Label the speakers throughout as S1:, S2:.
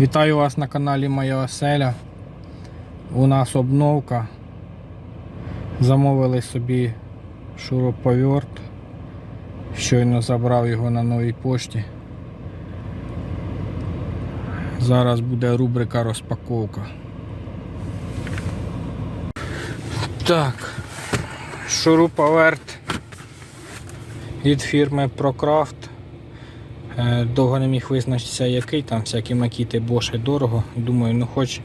S1: Вітаю вас на каналі Моя Оселя. У нас обновка. Замовили собі шуруповерт. Щойно забрав його на новій пошті. Зараз буде рубрика розпаковка. Так, шуруповерт від фірми ProCraft. Е, Довго не міг визначитися який, там всякі макіти Bosch дорого. Думаю, ну хоч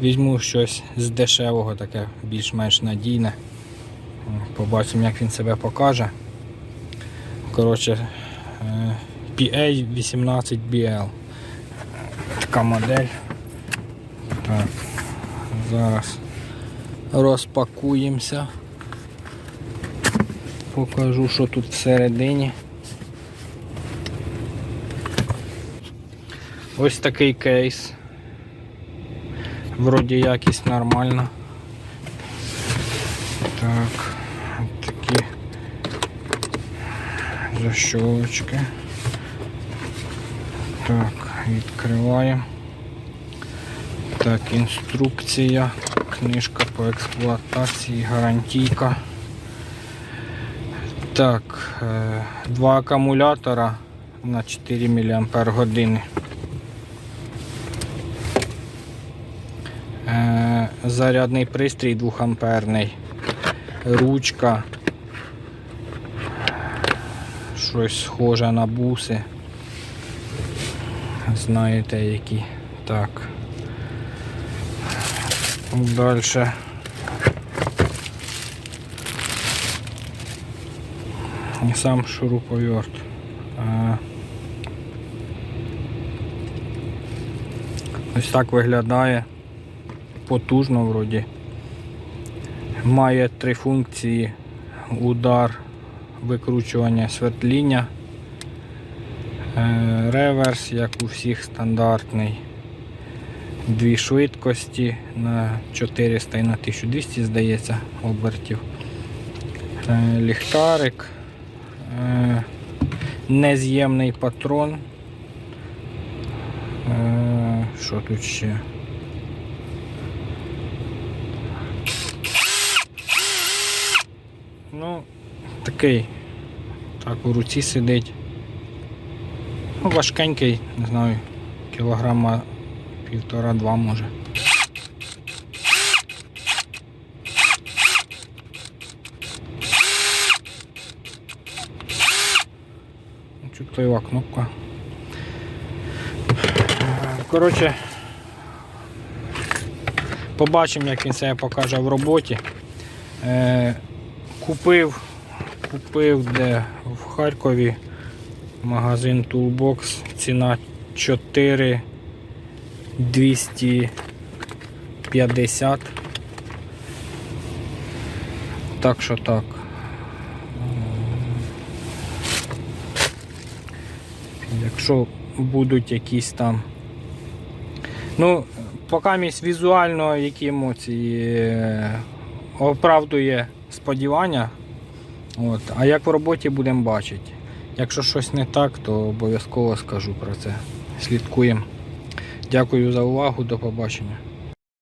S1: візьму щось з дешевого, таке більш-менш надійне. Побачимо, як він себе покаже. Коротше, е, PA18BL. Така модель. Так, зараз розпакуємося. Покажу, що тут всередині. Ось такий кейс. Вроді якість нормальна. Так, от такі защолочки. Так, відкриваємо. Так, інструкція, книжка по експлуатації, гарантійка. Так, е, два акумулятора на 4 мАч. Зарядний пристрій 2 амперний, ручка, щось схоже на буси. Знаєте які. Так. Далі. Сам шуруповерт. Е, Ось так виглядає. Потужно вроді. Має три функції: удар, викручування свердління, е, реверс, як у всіх стандартний. Дві швидкості на 400 і на 1200, здається, обертів. Е, Ліхтарик, е, нез'ємний патрон. Що тут ще? Ну, такий. Так у руці сидить. Ну, важкенький, не знаю, кілограма півтора-два може. Ну, Чутлива кнопка. Коротше, побачимо, як він себе покаже в роботі. Купив, купив де в Харкові магазин Toolbox. Ціна 4 250. Так що так. Якщо будуть якісь там. Ну, поки місь візуально які емоції е, оправдує сподівання. От. А як в роботі будемо бачити. Якщо щось не так, то обов'язково скажу про це. Слідкуємо. Дякую за увагу, до побачення.